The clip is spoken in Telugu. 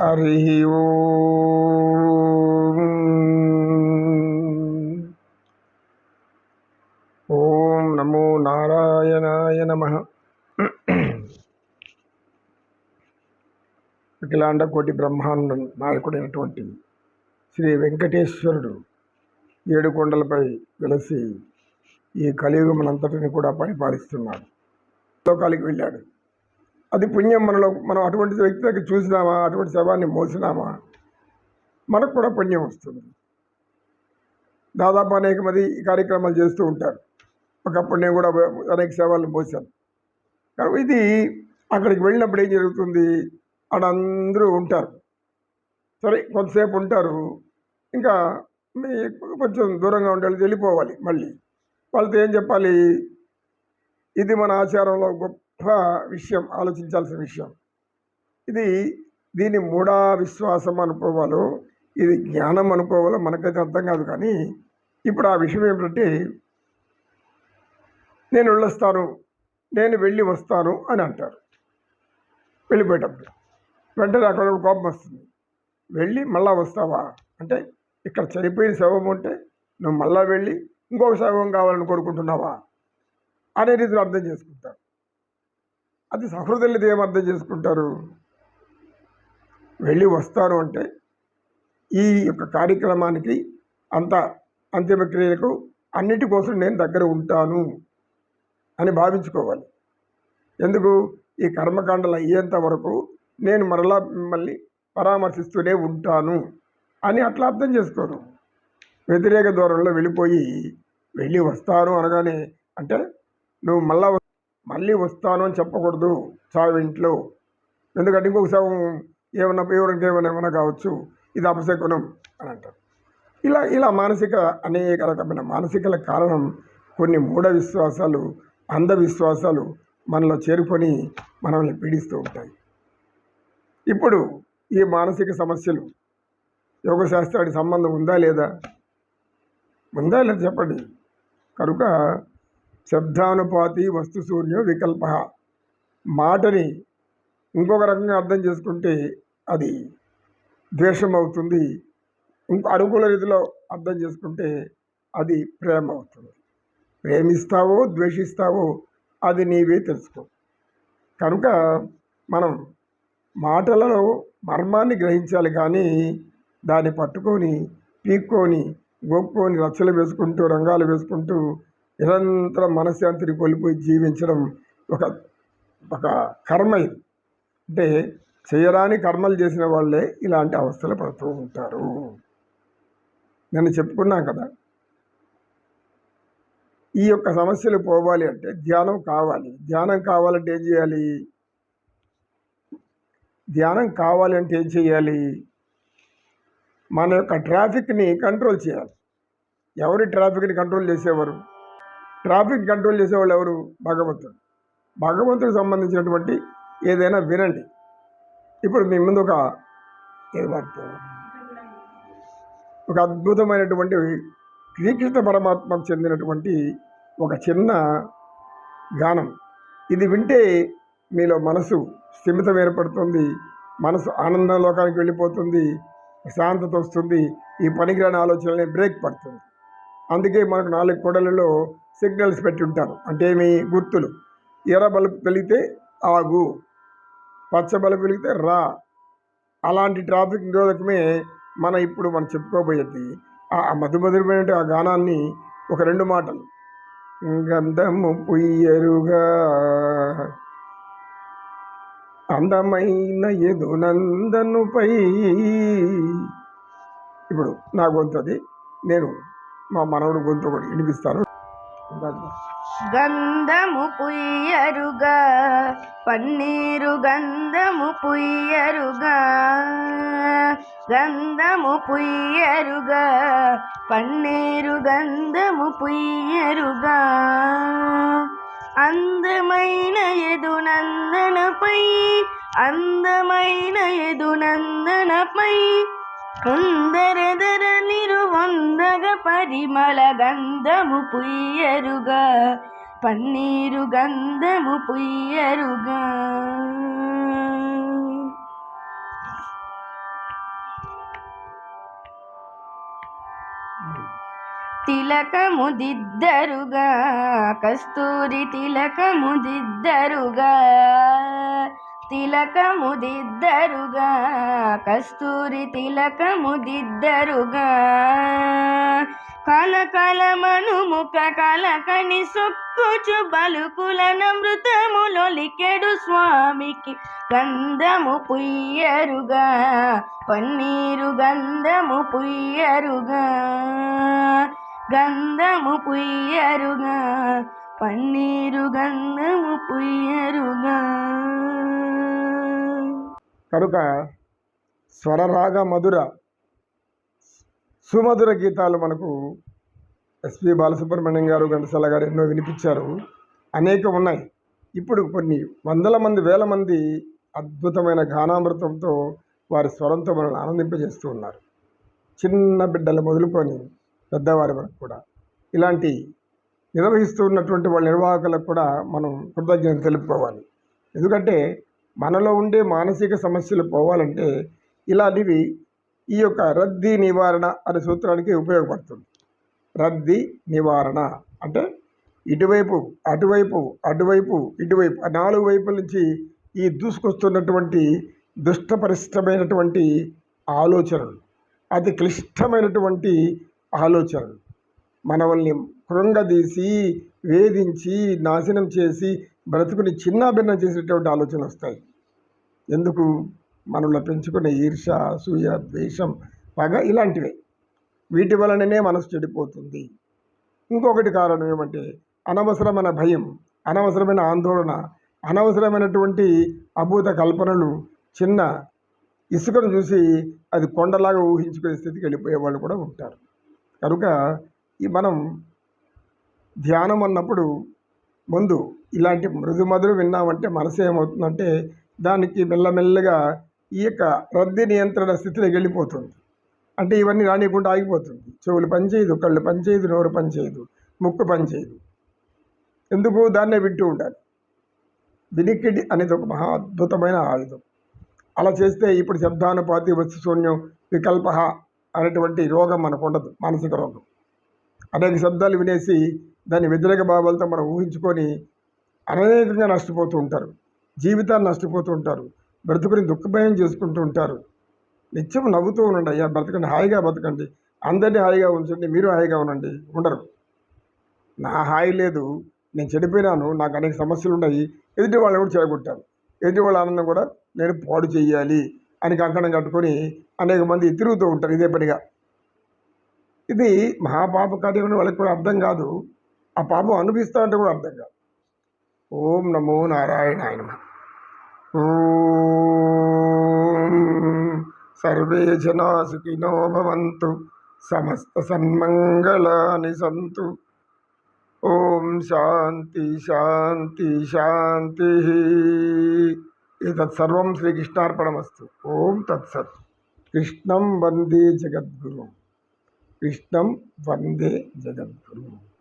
హరి ఓం ఓం నమో నారాయణాయ నమ అఖిలాండ కోటి బ్రహ్మాండం నాయకుడైనటువంటి శ్రీ వెంకటేశ్వరుడు ఏడు కొండలపై వెలసి ఈ కలియుగమనంతటిని కూడా పరిపాలిస్తున్నాడు. లోకాలకి వెళ్ళాడు. అది పుణ్యం మనలో మనం అటువంటి వ్యక్తి దగ్గర చూసినామా అటువంటి శవాన్ని మోసినామా? మనకు కూడా పుణ్యం వస్తుంది. దాదాపు అనేక మంది ఈ కార్యక్రమాలు చేస్తూ ఉంటారు. ఒకప్పుడు నేను కూడా అనేక సేవలను మోసాను కానీ ఇది అక్కడికి వెళ్ళినప్పుడు ఏం జరుగుతుంది? అక్కడ అందరూ ఉంటారు. సరే కొంతసేపు ఉంటారు. ఇంకా మీ కొంచెం దూరంగా ఉండే వెళ్ళిపోవాలి మళ్ళీ. వాళ్ళతో ఏం చెప్పాలి? ఇది మన ఆచారంలో గొప్ప విషయం ఆలోచించాల్సిన విషయం. ఇది దీన్ని మూడా విశ్వాసం అనుకోవాలో ఇది జ్ఞానం అనుకోవాలో మనకైతే అర్థం కాదు కానీ ఇప్పుడు ఆ విషయం ఏమిటంటే నేను వెళ్ళొస్తాను నేను వెళ్ళి వస్తాను అని అంటారు. వెళ్ళిపోయేటప్పుడు వెంటనే అక్కడ ఒక కోపం వస్తుంది. వెళ్ళి మళ్ళా వస్తావా? అంటే ఇక్కడ చనిపోయిన శవం ఉంటే నువ్వు మళ్ళా వెళ్ళి ఇంకొక శవం కావాలని కోరుకుంటున్నావా? అనే రీతిలో అర్థం చేసుకుంటారు. అది సహృదయులది ఏమర్థం చేసుకుంటారు? వెళ్ళి వస్తారు అంటే ఈ యొక్క కార్యక్రమానికి అంత అంత్యక్రియలకు అన్నిటి కోసం నేను దగ్గర ఉంటాను అని భావించుకోవాలి. ఎందుకు? ఈ కర్మకాండలు అయ్యేంత వరకు నేను మరలా మిమ్మల్ని పరామర్శిస్తూనే ఉంటాను అని అట్లా అర్థం చేసుకోరు వ్యతిరేక దూరంలో వెళ్ళిపోయి వెళ్ళి వస్తారు అనగానే అంటే నువ్వు మళ్ళా మళ్ళీ వస్తాను అని చెప్పకూడదు చావింట్లో ఎందుకంటే ఇంకొక శవం ఏమన్నా ఎవరికి ఏమైనా ఏమైనా కావచ్చు ఇది అపశకునం అని అంటారు. ఇలా ఇలా మానసిక అనేక రకమైన మానసికల కారణం కొన్ని మూఢ విశ్వాసాలు అంధవిశ్వాసాలు మనలో చేరుకొని మనల్ని పీడిస్తూ ఉంటాయి. ఇప్పుడు ఈ మానసిక సమస్యలు యోగశాస్త్రానికి సంబంధం ఉందా లేదా? ఉందా లేదా చెప్పండి. కనుక శబ్దానుపాతి వస్తుశూన్యం వికల్ప. మాటని ఇంకొక రకంగా అర్థం చేసుకుంటే అది ద్వేషం అవుతుంది ఇంకో అనుకూల రీతిలో అర్థం చేసుకుంటే అది ప్రేమ అవుతుంది ప్రేమిస్తావో ద్వేషిస్తావో అది నీవే తెలుసుకో. కనుక మనం మాటలలో మర్మాన్ని గ్రహించాలి కానీ దాన్ని పట్టుకొని పీక్కొని గొక్కొని రచ్చలు వేసుకుంటూ రంగాలు వేసుకుంటూ నిరంతరం మనశ్శాంతిని కోల్పోయి జీవించడం ఒక ఒక కర్మ ఇది. అంటే చేయరాని కర్మలు చేసిన వాళ్ళే ఇలాంటి అవస్థలు పడుతూ ఉంటారు. నేను చెప్పుకున్నాం కదా. ఈ యొక్క సమస్యలు పోవాలి అంటే ధ్యానం కావాలి. ధ్యానం కావాలంటే ఏం చేయాలి? ధ్యానం కావాలంటే ఏం చేయాలి? మన యొక్క ట్రాఫిక్ని కంట్రోల్ చేయాలి. ఎవరి ట్రాఫిక్ని కంట్రోల్ చేసేవారు? ట్రాఫిక్ కంట్రోల్ చేసేవాళ్ళు ఎవరు? భగవంతుడు. భగవంతుడికి సంబంధించినటువంటి ఏదైనా వినండి. ఇప్పుడు మీ ముందు ఒక ఒక అద్భుతమైనటువంటి శ్రీకృష్ణ పరమాత్మకు చెందినటువంటి ఒక చిన్న గానం. ఇది వింటే మీలో మనసు స్థిమితం ఏర్పడుతుంది మనసు ఆనంద లోకానికి వెళ్ళిపోతుంది శాంతత వస్తుంది ఈ పనికిరాని ఆలోచనలే బ్రేక్ పడుతుంది. అందుకే మనకు నాలుగు కొడలలో సిగ్నల్స్ పెట్టి ఉంటారు అంటే ఏమి గుర్తులు? ఎర్ర బల్బు వెలిగితే ఆగు. పచ్చ బల్బు వెలిగితే రా. అలాంటి ట్రాఫిక్ నిరోధకమే మన ఇప్పుడు మనం చెప్పుకోబోయేది. ఆ మధుమధురమైన ఆ గానాన్ని ఒక రెండు మాటలు. గంధము పుయ్యరుగా. అందమైన ఎదునందనుపై ఇప్పుడు నా గొంతు అది. నేను మా మనవడు గొంతు ఒకటి వినిపిస్తాను. గంధము. పుయ్యరుగా పన్నీరు గంధము పుయ్యరుగా. గంధము పుయ్యరుగా పన్నీరు గంధము పుయ్యరుగా. అందమైన ఎదునందనపై అందమైన ఎదునందనపై తొందరదరనిరువందగ పరిమళ గంధము పుయ్యరుగా పన్నీరు గంధము పుయ్యరుగా. తిలకము దిద్దరుగా కస్తూరి తిలకము దిద్దరుగా తిలకముదిద్దరుగా కస్తూరి తిలకముదిద్దరుగా. కలకలమను ముఖ కలకని సొక్కుచు బలుకులన మృతములొలికెడు స్వామికి గంధము పుయ్యరుగా పన్నీరు గంధము పుయ్యరుగా. గంధము పుయ్యరుగా పన్నీరు గంధము పుయ్యరుగా. కనుక స్వరరాగ మధుర సుమధుర గీతాలు మనకు ఎస్పి బాలసుబ్రహ్మణ్యం గారు ఘంటసాల గారు ఎన్నో వినిపించారు. అనేకం ఉన్నాయి. ఇప్పుడు కొన్ని వందల మంది వేల మంది అద్భుతమైన గానామృతంతో వారి స్వరంతో మనల్ని ఆనందింపజేస్తూ ఉన్నారు. చిన్న బిడ్డలు మొదలుకొని పెద్దవారి వరకు కూడా. ఇలాంటి నిర్వహిస్తూ ఉన్నటువంటి వాళ్ళ నిర్వాహకులకు కూడా మనం కృతజ్ఞత తెలుపుకోవాలి. ఎందుకంటే మనలో ఉండే మానసిక సమస్యలు పోవాలంటే ఇలాంటివి ఈ యొక్క రద్దీ నివారణ అనే సూత్రానికి ఉపయోగపడుతుంది. రద్దీ నివారణ అంటే ఇటువైపు అటువైపు అటువైపు ఇటువైపు ఆ నాలుగు వైపుల నుంచి ఈ దూసుకొస్తున్నటువంటి దుష్టపరిష్టమైనటువంటి ఆలోచనలు అతి క్లిష్టమైనటువంటి ఆలోచనలు. మనవల్ని కృంగదీసి వేధించి నాశనం చేసి బ్రతుకుని చిన్నాభిన్నం చేసేటువంటి ఆలోచనలు వస్తాయి. ఎందుకు? మనలో పెంచుకునే ఈర్ష అసూయ ద్వేషం పగ ఇలాంటివే. వీటి వలననే మనసు చెడిపోతుంది. ఇంకొకటి కారణం ఏమంటే అనవసరమైన భయం అనవసరమైన ఆందోళన అనవసరమైనటువంటి అభూత కల్పనలు చిన్న ఇసుకను చూసి అది కొండలాగా ఊహించుకునే స్థితికి వెళ్ళిపోయే వాళ్ళు కూడా ఉంటారు. కనుక ఈ మనం ధ్యానం అన్నప్పుడు ముందు ఇలాంటి మృదుమధులు విన్నామంటే మనసు ఏమవుతుందంటే దానికి మెల్లమెల్లగా ఈ యొక్క రద్దీ నియంత్రణ స్థితిలోకి వెళ్ళిపోతుంది. అంటే ఇవన్నీ రానియకుండా ఆగిపోతుంది. చెవులు పనిచేయదు కళ్ళు పనిచేయదు నోరు పనిచేయదు ముక్కు పనిచేయదు. ఎందుకు? దాన్నే వింటూ ఉండాలి. వినికిడి అనేది ఒక మహా అద్భుతమైన ఆయుధం. అలా చేస్తే ఇప్పుడు శబ్దానుపాతి వస్తు శూన్యం వికల్ప అనేటువంటి రోగం మనకు ఉండదు మానసిక రోగం. అనేక శబ్దాలు వినేసి దాని వ్యతిరేక భావాలతో మనం ఊహించుకొని అనేకంగా నష్టపోతూ ఉంటారు. జీవితాన్ని నష్టపోతూ ఉంటారు. బ్రతుకుని దుఃఖభయం చేసుకుంటూ ఉంటారు. నిత్యం నవ్వుతూ ఉండండి. అయ్యా బ్రతకండి. హాయిగా బతకండి అందరినీ హాయిగా ఉంచండి. మీరు హాయిగా ఉండండి. ఉండరు. నా హాయి లేదు. నేను చెడిపోయినాను. నాకు అనేక సమస్యలు ఉన్నాయి. ఎదుటి వాళ్ళని కూడా చెడగొట్టాను. ఎదుటి వాళ్ళ ఆనందం కూడా నేను పాడు చేయాలి అని కంకణం కట్టుకొని అనేక మంది తిరుగుతూ ఉంటారు ఇదే పనిగా. ఇది మహాపాప కార్యం వాళ్ళకి కూడా అర్థం కాదు. ఆ పాపం అనిపిస్తా అంటే కూడా అర్థం కాదు. ఓం నమో నారాయణాయ నమః. సర్వే జనా సుఖినో భవంతు సమస్త సన్మంగళాని సంతు. ఓం శాంతి శాంతి శాంతి. ఏతత్సర్వం శ్రీకృష్ణార్పణమస్తు. ఓం తత్సత్. కృష్ణం వందే జగద్గురు. కృష్ణం వందే జగద్గురు.